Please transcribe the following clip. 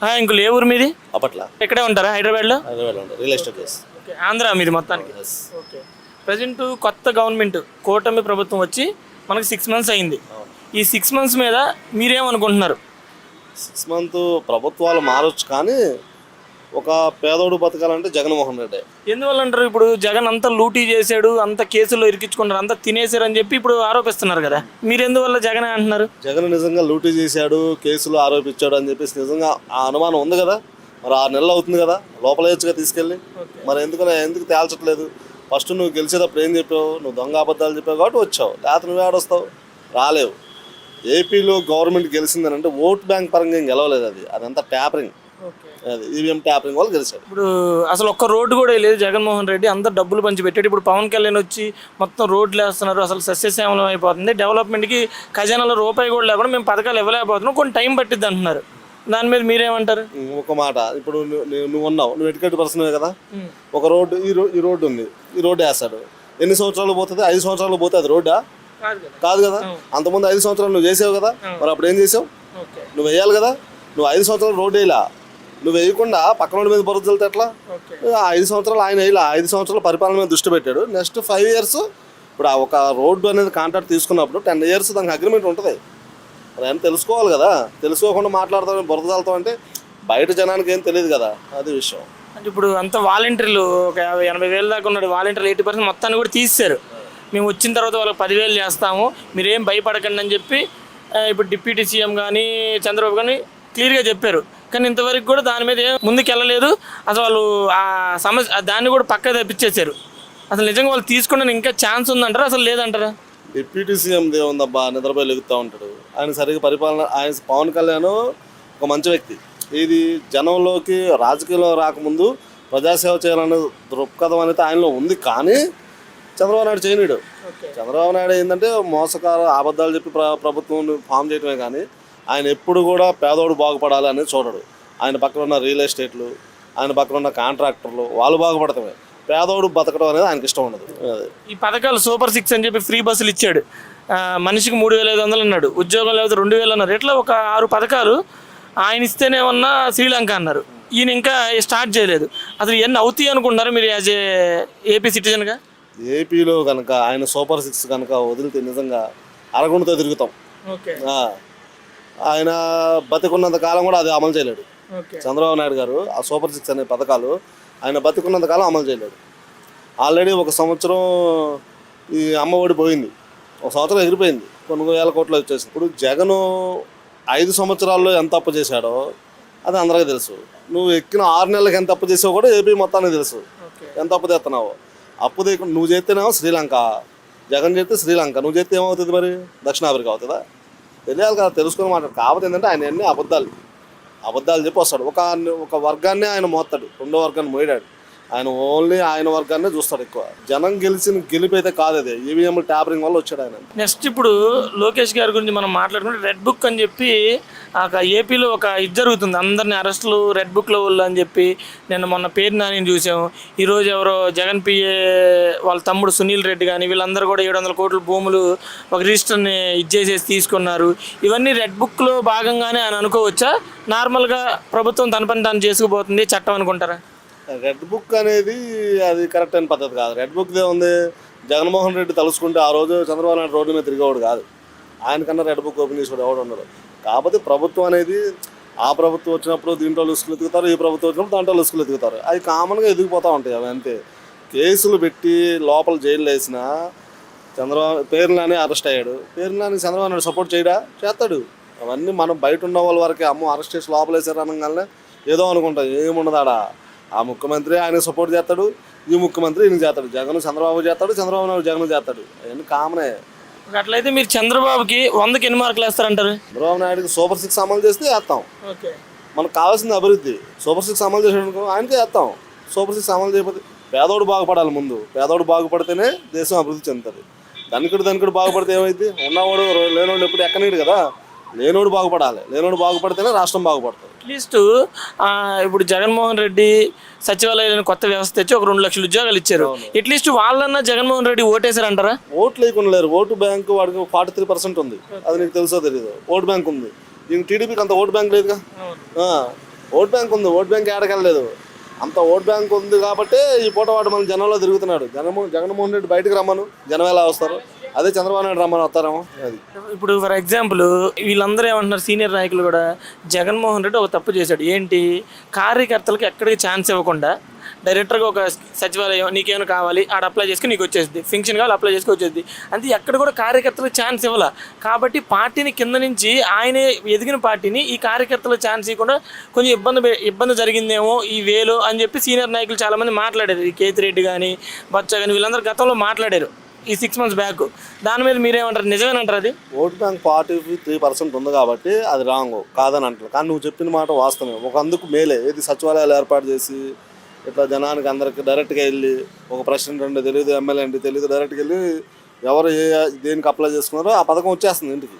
ఆ, ఇంకో ఏ ఊరు మీది? అప్పట్ల. ఇక్కడే ఉంటారా? హైదరాబాద్లో? హైదరాబాద్లో రియల్ ఎస్టేట్ ఆంధ్ర మీది మొత్తానికి? ఓకే. ప్రజెంట్ కొత్త గవర్నమెంట్ కూటమి ప్రభుత్వం వచ్చి మనకి సిక్స్ మంత్స్ అయింది. ఈ సిక్స్ మంత్స్ మీద మీరేమనుకుంటున్నారు? సిక్స్ మంత్ ప్రభుత్వాలు మారొచ్చు కానీ ఒక పేదోడు బతకాలంటే జగన్మోహన్ రెడ్డి. ఎందువల్ల అంటారు? ఇప్పుడు జగన్ అంతా లూటీ చేశాడు అంత కేసుల్లో ఇరికించుకున్నారు అంతా తినేశారు అని చెప్పి ఇప్పుడు ఆరోపిస్తున్నారు కదా. మీరు ఎందువల్ల జగన్ అంటున్నారు? జగన్ నిజంగా లూటీ చేశాడు కేసులు ఆరోపించాడు అని చెప్పేసి నిజంగా ఆ అనుమానం ఉంది కదా. మరి ఆరు నెలలు అవుతుంది కదా లోపలేయచ్చుగా తీసుకెళ్ళి. మరి ఎందుకు ఎందుకు తేల్చట్లేదు? ఫస్ట్ నువ్వు గెలిచేటప్పుడు ఏం చెప్పావు? నువ్వు దొంగ అబద్ధాలు చెప్పావు కాబట్టి వచ్చావు. లేకపోతే నువ్వు ఏడొస్తావు? రాలేవు. ఏపీలో గవర్నమెంట్ గెలిచిందని అంటే ఓట్ బ్యాంక్ పరంగా ఏం గెలవలేదు అది. అదంతా ట్యాపరింగ్. అది ఈవీఎం గెలిచాడు. ఇప్పుడు అసలు ఒక్క రోడ్డు కూడా లేదు జగన్మోహన్ రెడ్డి అందరు డబ్బులు పంచి పెట్టాడు ఇప్పుడు పవన్ కళ్యాణ్ వచ్చి మొత్తం రోడ్లు వేస్తున్నారు అసలు సస్యశ్యామలం అయిపోతుంది. డెవలప్మెంట్కి ఖజానాలో రూపాయి కూడా లేకుండా మేము పథకాలు ఇవ్వలేకపోతున్నాం కొన్ని టైం పట్టిద్ది అంటున్నారు. దాని మీద మీరేమంటారు? ఒక మాట ఇప్పుడు నువ్వు ఉన్నావు నువ్వు ఎడ్యుకేట్ పర్సన్ కదా? ఒక రోడ్డు ఈ రో ఈ రోడ్డు ఉంది ఈ రోడ్డు వేస్తాడు. ఎన్ని సంవత్సరాలు పోతుంది? ఐదు సంవత్సరాలు పోతే అది రోడ్డా? కాదు కదా. అంతకుముందు ఐదు సంవత్సరాలు నువ్వు చేసావు కదా? మరి అప్పుడు ఏం చేసావు? నువ్వు వేయాలి కదా? నువ్వు ఐదు సంవత్సరాలు రోడ్డు వేయలా? నువ్వు వేయకుండా పక్కన మీద బురద చల్లితే ఎట్లా? ఐదు సంవత్సరాలు ఆయన వేయలా. ఐదు సంవత్సరాల పరిపాలన మీద దృష్టి పెట్టాడు. నెక్స్ట్ ఫైవ్ ఇయర్స్ ఇప్పుడు ఒక రోడ్డు అనేది కాంట్రాక్ట్ తీసుకున్నప్పుడు టెన్ ఇయర్స్ దానికి అగ్రిమెంట్ ఉంటుంది. ఆయన తెలుసుకోవాలి కదా. తెలుసుకోకుండా మాట్లాడతాం బురద అంటే బయట జనానికి ఏం తెలియదు కదా. అది విషయం. అంటే ఇప్పుడు అంత వాలంటీర్లు ఒక యాభై ఎనభై వేల దాకా ఉన్నాడు. వాలంటీర్లు ఎయిటీ పర్సెంట్ మొత్తాన్ని కూడా తీసేశారు. మేము వచ్చిన తర్వాత వాళ్ళకి పదివేలు చేస్తాము. మీరేం భయపడకండి అని చెప్పి ఇప్పుడు డిప్యూటీ సీఎం కానీ చంద్రబాబు కానీ క్లియర్గా చెప్పారు. కానీ ఇంతవరకు కూడా దాని మీద ఏం ముందుకు వెళ్ళలేదు అసలు వాళ్ళు ఆ సమస్య దాన్ని కూడా పక్క తప్పించేశారు. అసలు నిజంగా వాళ్ళు తీసుకున్న ఇంకా ఛాన్స్ ఉందంటారా? అసలు లేదంటారా? డిప్యూటీ సీఎం దేవుందబ్బా నిద్రపోయి లెగుతూ ఉంటాడు. ఆయన సరిగ్గా పరిపాలన ఆయన పవన్ కళ్యాణ్ ఒక మంచి వ్యక్తి. ఇది జనంలోకి రాజకీయంలో రాకముందు ప్రజాసేవ చేయాలనే దృక్పథం అనేది ఆయనలో ఉంది. కానీ చంద్రబాబు నాయుడు చేయనీడు. చంద్రబాబు నాయుడు ఏంటంటే మోసకార అబద్ధాలు చెప్పి ప్ర ప్రభుత్వం ఫామ్ చేయడమే కానీ ఆయన ఎప్పుడు కూడా పేదోడు బాగుపడాలి అనేది చూడడు. ఆయన పక్కన ఉన్న రియల్ ఎస్టేట్లు ఆయన పక్కన ఉన్న కాంట్రాక్టర్లు వాళ్ళు బాగుపడతామే పేదోడు బతకడం అనేది ఆయనకి ఇష్టం ఉండదు. ఈ పథకాలు సూపర్ సిక్స్ అని చెప్పి ఫ్రీ బస్సులు ఇచ్చాడు. మనిషికి మూడు వేల ఐదు వందలు అన్నాడు. ఉద్యోగం లేకపోతే రెండు వేలు అన్నారు. ఇట్లా ఒక ఆరు పథకాలు ఆయన ఇస్తేనే ఉన్నా శ్రీలంక అన్నారు. ఈయన ఇంకా స్టార్ట్ చేయలేదు. అసలు ఇవన్నీ అవుతాయి అనుకుంటున్నారు మీరు యాజ్ ఏ ఏపీ సిటిజన్గా ఏపీలో కనుక ఆయన సూపర్ సిక్స్ కనుక వదిలితే నిజంగా అరగుంటతో తిరుగుతాం. ఓకే. ఆయన బతికున్నంత కాలం కూడా అది అమలు చేయలేడు. చంద్రబాబు నాయుడు గారు ఆ సూపర్ సిక్స్ అనే పథకాలు ఆయన బతికున్నంత కాలం అమలు చేయలేడు. ఆల్రెడీ ఒక సంవత్సరం ఈ అమ్మ ఒడి పోయింది. ఒక సంవత్సరం ఎగిరిపోయింది. కొన్ని వేల కోట్లు వచ్చేసి ఇప్పుడు జగను ఐదు సంవత్సరాల్లో ఎంత అప్పు చేశాడో అది అందరికీ తెలుసు. నువ్వు ఎక్కిన ఆరు నెలలకు ఎంత అప్పు చేసావో కూడా ఏపీ మొత్తానికి తెలుసు. ఎంత అప్పు తెస్తున్నావు. అప్పు నువ్వు చేస్తేనేమో శ్రీలంక. జగన్ చేస్తే శ్రీలంక. నువ్వు చేస్తే ఏమవుతుంది మరి? దక్షిణాఫ్రికా అవుతుందా? తెలియాలి కదా తెలుసుకుని మాట. కాకపోతే ఏంటంటే ఆయన అన్ని అబద్ధాలు అబద్ధాలు చెప్పి వస్తాడు. ఒక ఒక వర్గాన్ని ఆయన మోస్తాడు. రెండో వర్గాన్ని మోయడాడు. ఆయన ఓన్లీ ఆయన వర్గాన్ని చూస్తాడు ఎక్కువ. జనం గెలిచిన గెలిపైతే కాదు అది. ఈవీఎం ట్యాపరింగ్ వల్ల వచ్చాడు ఆయన. నెక్స్ట్ ఇప్పుడు లోకేష్ గారి గురించి మనం మాట్లాడుకుంటే రెడ్ బుక్ అని చెప్పి ఏపీలో ఒక ఇది జరుగుతుంది. అందరిని అరెస్టులు రెడ్ బుక్లో వాళ్ళు అని చెప్పి నేను మొన్న పేరు నాని చూసాం. ఈరోజు ఎవరో జగన్ పిఏ వాళ్ళ తమ్ముడు సునీల్ రెడ్డి కానీ వీళ్ళందరూ కూడా ఏడు వందల కోట్ల భూములు ఒక రిజిస్టర్ని ఇచ్చేసేసి తీసుకున్నారు. ఇవన్నీ రెడ్ బుక్లో భాగంగానే అని అనుకోవచ్చా? నార్మల్గా ప్రభుత్వం తన పని తాను చేసుకుపోతుంది చట్టం అనుకుంటారా? రెడ్ బుక్ అనేది అది కరెక్ట్ అయిన పద్ధతి కాదు. రెడ్ బుక్ ఉంది. జగన్మోహన్ రెడ్డి తలుసుకుంటే ఆ రోజు చంద్రబాబు నాయుడు రోడ్డు మీద తిరిగేవాడు కాదు. ఆయనకన్నా రెడ్ బుక్ ఓపెన్ చేసేవాడు ఎవడు ఉండడు. కాకపోతే ప్రభుత్వం అనేది ఆ ప్రభుత్వం వచ్చినప్పుడు దీంట్లో లుసుకులు ఎదుగుతారు ఈ ప్రభుత్వం వచ్చినప్పుడు దాంట్లో లుసుకులు ఎదుగుతారు అది కామన్గా ఎదిగిపోతూ ఉంటాయి అవి అంతే. కేసులు పెట్టి లోపల జైలు వేసిన చంద్రబాబు పేరునాని అరెస్ట్ అయ్యాడు. పేరునాని చంద్రబాబు నాయుడు సపోర్ట్ చేయడా? చేస్తాడు. అవన్నీ మనం బయట ఉన్న వాళ్ళ వరకే అమ్మో అరెస్ట్ చేసి లోపలేసారు అనగానే ఏదో అనుకుంటాం. ఏముండదాడా? ఆ ముఖ్యమంత్రి ఆయన సపోర్ట్ చేస్తాడు ఈ ముఖ్యమంత్రి ఈయన చేస్తాడు. జగన్ చంద్రబాబు చేస్తాడు చంద్రబాబు నాయుడు జగన్ చేస్తాడు. అవన్నీ కామనే అట్లయితే మీరు చంద్రబాబుకి వందకి ఎన్ని మార్కులు వేస్తారంటారు? చంద్రబాబు నాయుడుకి సూపర్ సిక్స్ అమలు చేస్తే వేస్తాం మనకు కావాల్సింది అభివృద్ధి. సూపర్ సిక్స్ అమలు చేసాడు ఆయనకే వేస్తాం సూపర్ సిక్స్ అమలు చేయకపోతే పేదోడు బాగుపడాలి ముందు. పేదోడు బాగుపడితేనే దేశం అభివృద్ధి చెందుతుంది. ధనికుడు ధనికుడు బాగుపడితే ఏమైంది ఉన్నవాడు లేనోడు ఎప్పుడు ఎక్కనీడు కదా. లేనోడు బాగుపడాలి. లేనోడు బాగుపడితేనే రాష్ట్రం బాగుపడుతుంది. అట్లీస్ట్ ఇప్పుడు జగన్మోహన్ రెడ్డి సచివాలయాన్ని కొత్త వ్యవస్థ తెచ్చి ఒక రెండు లక్షల ఉద్యోగాలు ఇచ్చారు. అట్లీస్ట్ వాళ్ళన్నా జగన్మోహన్ రెడ్డి ఓటేశారంటారా? ఓట్లు లేకుండా లేరు. ఓటు బ్యాంక్ వాడికి ఫార్టీ త్రీ పర్సెంట్ ఉంది. అది నీకు తెలుసో తెలీదు. ఓటు బ్యాంక్ ఉంది. ఇంక టీడీపీకి అంత ఓటు బ్యాంక్ లేదుగా. ఓట్ బ్యాంక్ ఉంది. ఓట్ బ్యాంక్ ఏడకెళ్ళలేదు. అంత ఓట్ బ్యాంక్ ఉంది కాబట్టి ఈ పూట వాడు మన జనంలో తిరుగుతున్నాడు. జగన్మోహన్ జగన్మోహన్ రెడ్డి బయటకు రమ్మను. జనం ఎలా వస్తారు? అదే చంద్రబాబు నాయుడు రమ్మని వస్తారేమో? అది. ఇప్పుడు ఫర్ ఎగ్జాంపుల్ వీళ్ళందరూ ఏమంటున్నారు సీనియర్ నాయకులు కూడా జగన్మోహన్ రెడ్డి ఒక తప్పు చేశాడు. ఏంటి? కార్యకర్తలకు ఎక్కడికి ఛాన్స్ ఇవ్వకుండా డైరెక్టర్గా ఒక సచివాలయం నీకేమైనా కావాలి ఆడ అప్లై చేసుకుని నీకు వచ్చేది ఫంక్షన్ కావాలి అప్లై చేసుకుని వచ్చేది అంతే ఎక్కడ కూడా కార్యకర్తలకు ఛాన్స్ ఇవ్వాల. కాబట్టి పార్టీని కింద నుంచి ఆయనే ఎదిగిన పార్టీని ఈ కార్యకర్తలకు ఛాన్స్ ఇవ్వకుండా కొంచెం ఇబ్బంది ఇబ్బంది జరిగిందేమో ఈ వేలో అని చెప్పి సీనియర్ నాయకులు చాలామంది మాట్లాడారు. ఈ కేతిరెడ్డి కానీ బచ్చా కానీ వీళ్ళందరూ గతంలో మాట్లాడారు. ఈ సిక్స్ మంత్స్ బ్యాక్ దాని మీద మీరేమంటారు? నిజమేనంటారు అది? Vote bank forty three percent ఉంది కాబట్టి అది రాంగ్ కాదని అంటారు కానీ నువ్వు చెప్పిన మాట వాస్తవమే. ఒక అందుకు మేలే. ఏది సచివాలయాలు ఏర్పాటు చేసి ఇట్లా జనానికి అందరికి డైరెక్ట్గా వెళ్ళి ఒక ప్రెసిడెంట్ అంటే తెలియదు ఎమ్మెల్యే అంటే తెలియదు డైరెక్ట్గా వెళ్ళి ఎవరు ఏ దేనికి అప్లై చేసుకున్నారో ఆ పథకం వచ్చేస్తుంది ఇంటికి.